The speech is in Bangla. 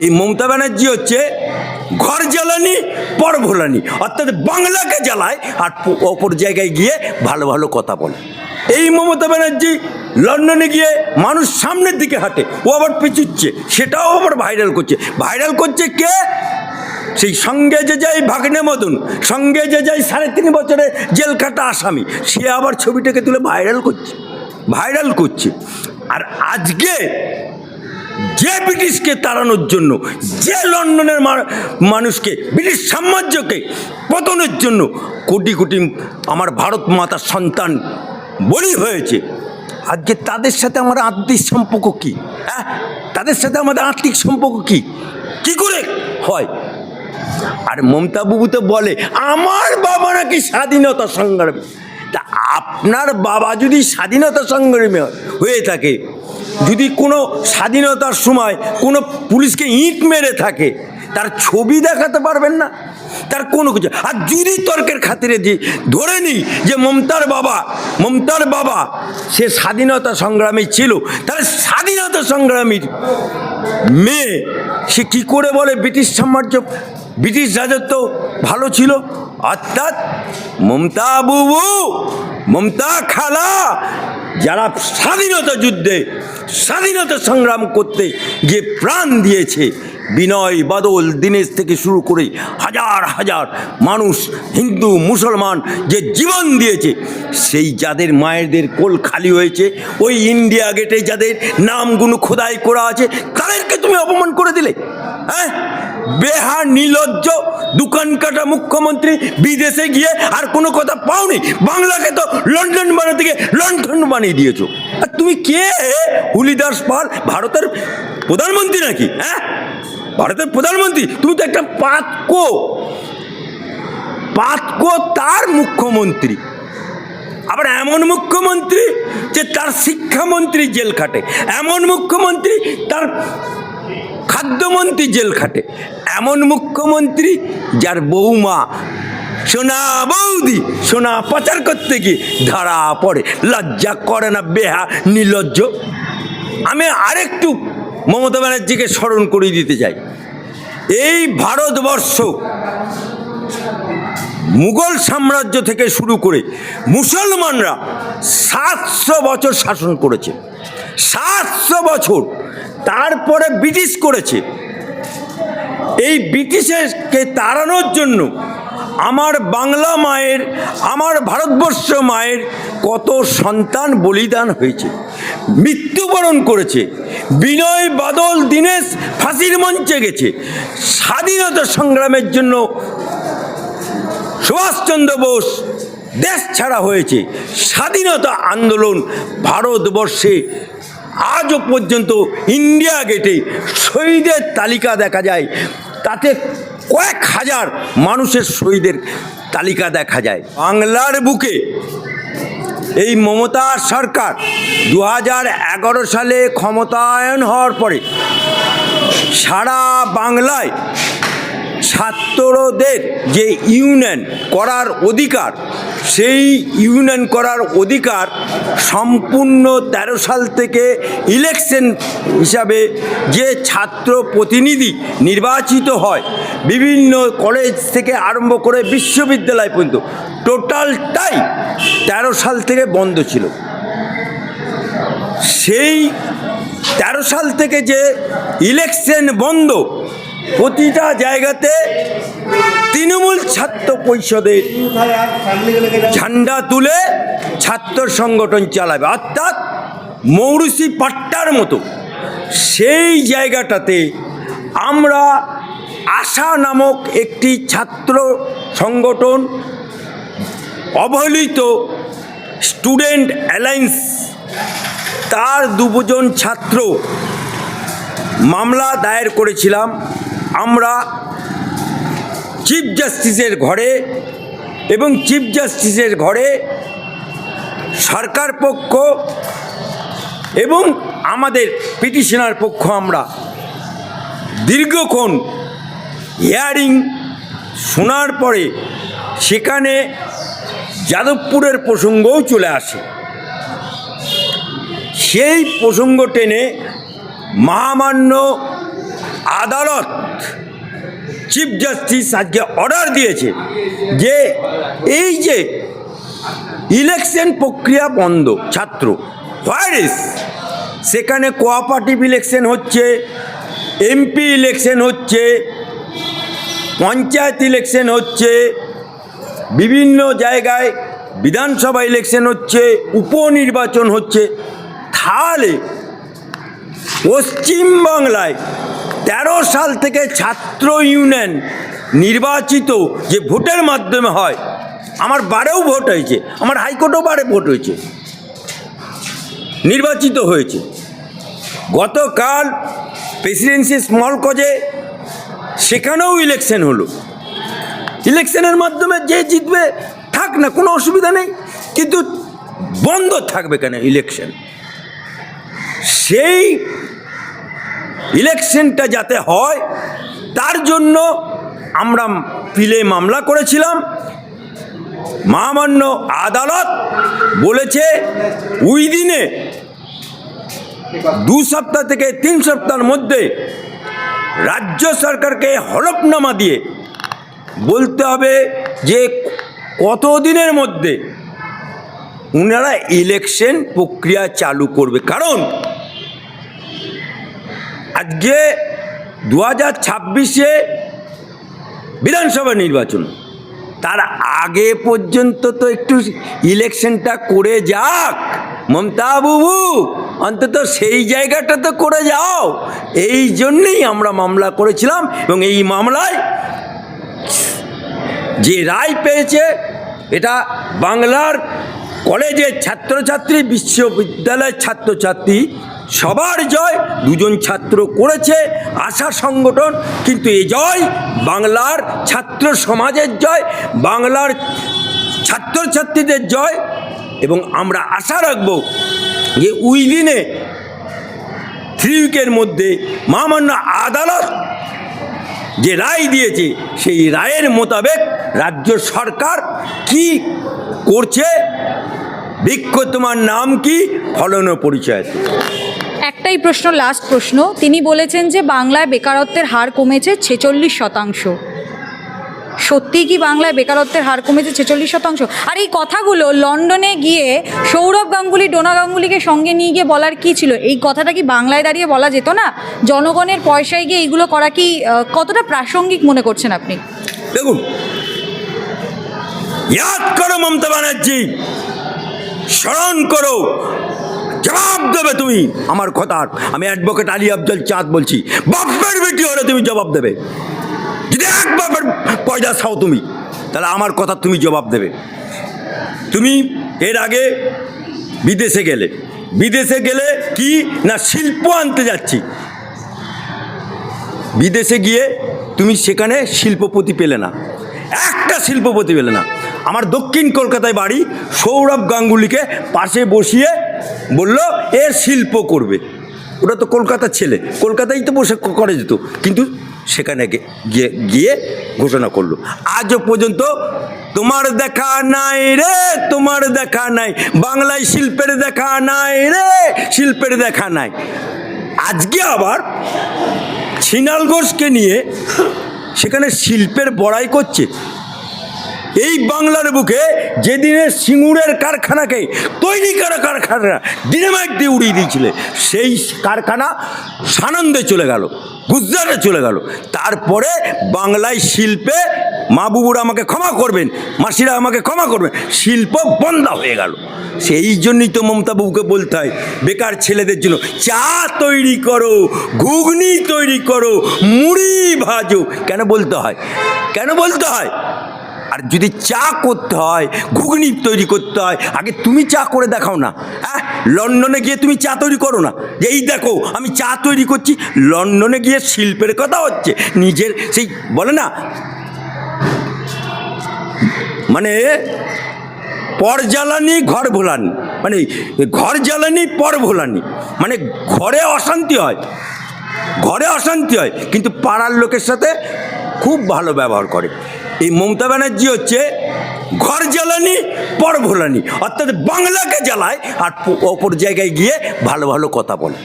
এই মমতা ব্যানার্জি হচ্ছে ঘর জ্বালানি, পর ভোলানি। অর্থাৎ বাংলাকে জ্বালায় আর অপর জায়গায় গিয়ে ভালো ভালো কথা বলে। এই মমতা ব্যানার্জি লন্ডনে গিয়ে মানুষ সামনের দিকে হাঁটে, ও আবার পিছুচ্ছে, সেটাও আবার ভাইরাল করছে। ভাইরাল করছে কে? সেই সঙ্গে যে যাই ভাগ্নে মদন, সঙ্গে যে যাই সাড়ে তিন বছরে জেল কাটা আসামি, সে আবার ছবিটাকে তুলে ভাইরাল করছে ভাইরাল করছে। আর আজকে যে ব্রিটিশকে তাড়ানোর জন্য, যে লন্ডনের মানুষকে, ব্রিটিশ সাম্রাজ্যকে পতনের জন্য কোটি কোটি আমার ভারত মাতার সন্তান বলি হয়েছে, আজকে তাদের সাথে আমার আত্মিক সম্পর্ক কী? হ্যাঁ? তাদের সাথে আমাদের আত্মিক সম্পর্ক কি? কি করে হয়? আর মমতা বাবু তো বলে, আমার বাবা নাকি স্বাধীনতা সংগ্রামী। আপনার বাবা যদি স্বাধীনতা সংগ্রামী হয়ে থাকে, যদি কোনো স্বাধীনতার সময় কোনো পুলিশকে ইট মেরে থাকে, তার ছবি দেখাতে পারবেন না, তার কোনো কিছু। আর যদি তর্কের খাতিরে যে ধরে নিই যে মমতার বাবা মমতার বাবা সে স্বাধীনতা সংগ্রামী ছিল তাহলে স্বাধীনতা সংগ্রামীর মেয়ে, সে কি করে বলে ব্রিটিশ সাম্রাজ্য? ব্রিটিশ রাজত্ব ভালো ছিল? অর্থাৎ মমতা বুবু মমতা খালা, যারা স্বাধীনতা যুদ্ধে, স্বাধীনতা সংগ্রাম করতে যে প্রাণ দিয়েছে, বিনয় বাদল দীনেশ থেকে শুরু করে হাজার হাজার মানুষ, হিন্দু, মুসলমান যে জীবন দিয়েছে, সেই যাদের মায়েদের কোল খালি হয়েছে, ওই ইন্ডিয়া গেটে যাদের নামগুলো খোদাই করা আছে, তাদেরকে তুমি অপমান করে দিলে হ্যাঁ? বেহা নির্লজ্জ দোকান কাটা মুখ্যমন্ত্রী বিদেশে গিয়ে আর কোনো কথা পাওনি। বাংলাকে তো লন্ডন বানাতে গিয়ে লন্ডন বানিয়ে দিয়েছ। আর তুমি কে হুলিদাস পাল, ভারতের প্রধানমন্ত্রী নাকি? হ্যাঁ? ভারতের প্রধানমন্ত্রী? তুমি তো একটা পাতকো। পাতকো তার মুখ্যমন্ত্রী। আবার এমন মুখ্যমন্ত্রী যে তার শিক্ষামন্ত্রী জেল খাটে। এমন মুখ্যমন্ত্রী তার খাদ্যমন্ত্রী জেল খাটে। এমন মুখ্যমন্ত্রী যার বৌমা সোনা বৌদি সোনা পাচার করতে গিয়ে ধরা পড়ে। লজ্জা করে না বেহা নির্লজ্জ। আমি আরেকটু মমতা ব্যানার্জিকে স্মরণ করিয়ে দিতে চাই। এই ভারতবর্ষ মুঘল সাম্রাজ্য থেকে শুরু করে মুসলমানরা সাতশো বছর শাসন করেছে। সাতশো বছর তারপরে ব্রিটিশ করেছে। এই ব্রিটিশকে তাড়ানোর জন্য আমার বাংলা মায়ের, আমার ভারতবর্ষ মায়ের কত সন্তান বলিদান হয়েছে। মৃত্যুবরণ করেছে। বিনয় বাদল দীনেশ ফাঁসির মঞ্চে গেছে। স্বাধীনতা সংগ্রামের জন্য সুভাষচন্দ্র বোস দেশ ছাড়া হয়েছে। স্বাধীনতা আন্দোলন ভারতবর্ষে আজও পর্যন্ত ইন্ডিয়া গেটে শহীদের তালিকা দেখা যায়। তাতে কয়েক হাজার মানুষের শহীদের তালিকা দেখা যায়। বাংলার বুকে এই মমতা সরকার দু সালে ক্ষমতায়ন হওয়ার পরে সারা বাংলায় ছাত্রদের যে ইউনিয়ন করার অধিকার, সেই ইউনিয়ন করার অধিকার সম্পূর্ণ তেরো সাল থেকে ইলেকশন হিসাবে যে ছাত্র প্রতিনিধি নির্বাচিত হয়, বিভিন্ন কলেজ থেকে আরম্ভ করে বিশ্ববিদ্যালয় পর্যন্ত টোটালটাই তেরো সাল থেকে বন্ধ ছিল। সেই তেরো সাল থেকে যে ইলেকশন বন্ধ প্রতিটা জায়গাতে তৃণমূল ছাত্র পরিষদের ঝান্ডা তুলে ছাত্র সংগঠন চালাবে। অর্থাৎ মৌরুষি পাট্টার মতো সেই জায়গাটাতে আমরা আশা নামক একটি ছাত্র সংগঠন অবহেলিত স্টুডেন্ট অ্যালায়েন্স, তার দুজন ছাত্র মামলা দায়ের করেছিলাম। আমরা চিফ জাস্টিসের ঘরে এবং চিফ জাস্টিসের ঘরে সরকার পক্ষ এবং আমাদের পিটিশনার পক্ষ আমরা দীর্ঘক্ষণ হিয়ারিং শোনার পরে সেখানে যাদবপুরের প্রসঙ্গও চলে আসে। সেই প্রসঙ্গ টেনে মহামান্য আদালত চিফ জাস্টিস আজকে অর্ডার দিয়েছে যে এই যে ইলেকশন প্রক্রিয়া বন্ধ, ছাত্র হোয়ারিস সেখানে কোঅপারেটিভ ইলেকশন হচ্ছে, এমপি ইলেকশন হচ্ছে, পঞ্চায়েত ইলেকশন হচ্ছে, বিভিন্ন জায়গায় বিধানসভা ইলেকশন হচ্ছে, উপনির্বাচন হচ্ছে। তাহলে পশ্চিমবাংলায় তেরো সাল থেকে ছাত্র ইউনিয়ন নির্বাচিত যে ভোটের মাধ্যমে হয়, আমার বারেও ভোট হয়েছে, আমার হাইকোর্টেও বারে ভোট হয়েছে, নির্বাচিত হয়েছে। গতকাল প্রেসিডেন্সি স্মল কজে সেখানেও ইলেকশন হলো। ইলেকশনের মাধ্যমে যে জিতবে থাক না, কোনো অসুবিধা নেই, কিন্তু বন্ধ থাকবে কেন ইলেকশন? সেই ইলেকশনটা যাতে হয়, তার জন্য আমরা পিলে মামলা করেছিলাম। মহামান্য আদালত বলেছে ওই দিনে দু সপ্তাহ থেকে তিন সপ্তাহের মধ্যে রাজ্য সরকারকে হলফনামা দিয়ে বলতে হবে যে কত দিনের মধ্যে ওনারা ইলেকশন প্রক্রিয়া চালু করবে। কারণ আজকে দু হাজার ছাব্বিশে বিধানসভা নির্বাচন। তার আগে পর্যন্ত তো একটু ইলেকশনটা করে যাক, মমতা বাবু। অন্তত সেই জায়গাটা তো করে যাও। এই জন্যেই আমরা মামলা করেছিলাম এবং এই মামলায় যে রায় পেয়েছে, এটা বাংলার কলেজের ছাত্রছাত্রী, বিশ্ববিদ্যালয়ের ছাত্রছাত্রী সবার জয়। দুজন ছাত্র করেছে আশা সংগঠন, কিন্তু এ জয় বাংলার ছাত্র সমাজের জয়, বাংলার ছাত্রছাত্রীদের জয়। এবং আমরা আশা রাখব যে ওই দিনে থ্রি উইকের মধ্যে মহামান্য আদালত যে রায় দিয়েছে, সেই রায়ের মোতাবেক রাজ্য সরকার কি করছে বৃক্ষ তোমার নাম কি ফলন পরিচয় একটাই প্রশ্ন লাস্ট প্রশ্ন। তিনি বলেছেন যে বাংলায় বেকারত্বের হার কমেছে ছেচল্লিশ শতাংশ। সত্যিই কি বাংলায় বেকারত্বের হার কমেছে ছেচল্লিশ শতাংশ? আর এই কথাগুলো লন্ডনে গিয়ে সৌরভ গাঙ্গুলি, ডোনা গাঙ্গুলিকে সঙ্গে নিয়ে গিয়ে বলার কি ছিল? এই কথাটা কি বাংলায় দাঁড়িয়ে বলা যেত না? জনগণের পয়সায় গিয়ে এইগুলো করা কি কতটা প্রাসঙ্গিক মনে করছেন আপনি? দেখুন করো মমতা ব্যানার্জি, স্মরণ করো জবাব দেবে তুমি। আমার কথার আমি অ্যাডভোকেট আলী আফজল চাঁদ বলছি। বাপের বেটি হলে তুমি জবাব দেবে। যদি এক বাপের পয়দা খাও তুমি, তাহলে আমার কথা তুমি জবাব দেবে। তুমি এর আগে বিদেশে গেলে বিদেশে গেলে কি না শিল্প আনতে যাচ্ছি? বিদেশে গিয়ে তুমি সেখানে শিল্পপতি পেলে না। একটা শিল্পপতি পেলে না। আমার দক্ষিণ কলকাতায় বাড়ি সৌরভ গাঙ্গুলিকে পাশে বসিয়ে বলল এ শিল্প করবে। ওটা তো কলকাতার ছেলে। কলকাতায় তো বসে করে যেত। কিন্তু সেখানে গিয়ে গিয়ে ঘোষণা করল। আজও পর্যন্ত তোমার দেখা নাই রে, তোমার দেখা নাই। বাংলায় শিল্পের দেখা নাই রে, শিল্পের দেখা নাই। আজকে আবার ছিনাল ঘোষকে নিয়ে সেখানে শিল্পের বড়াই করছে। এই বাংলার বুকে যেদিনে সিঙ্গুরের কারখানাকে তৈরি করা কারখানা ডিনামাইট দিয়ে উড়িয়ে দিয়েছিলে, সেই কারখানা সানন্দে চলে গেল, গুজরাটে চলে গেল। তারপরে বাংলায় শিল্পে মা বুবুরা আমাকে ক্ষমা করবেন, মাসিরা আমাকে ক্ষমা করবেন, শিল্প বন্ধ হয়ে গেল। সেই জন্যই তো মমতা বাবুকে বলতে হয়, বেকার ছেলেদের জন্য চা তৈরি করো, ঘুগনি তৈরি করো, মুড়ি ভাজো। কেন বলতে হয়? কেন বলতে হয়? আর যদি চা করতে হয়, ঘুগনি তৈরি করতে হয়, আগে তুমি চা করে দেখাও না হ্যাঁ? লন্ডনে গিয়ে তুমি চা তৈরি করো না। যে এই দেখো, আমি চা তৈরি করছি, লন্ডনে গিয়ে শিল্পের কথা হচ্ছে, নিজের সেই, বলে না? মানে পর জ্বালানি, ঘর ভোলানি মানে ঘর জ্বালানি, পর ভোলানি মানে ঘরে অশান্তি হয়, ঘরে অশান্তি হয়, কিন্তু পাড়ার লোকের সাথে খুব ভালো ব্যবহার করে। এই মমতা ব্যানার্জি হচ্ছে ঘর জ্বালানি, পর ভোলানি। অর্থাৎ বাংলাকে জ্বালায় আর অপর জায়গায় গিয়ে ভালো ভালো কথা বলে।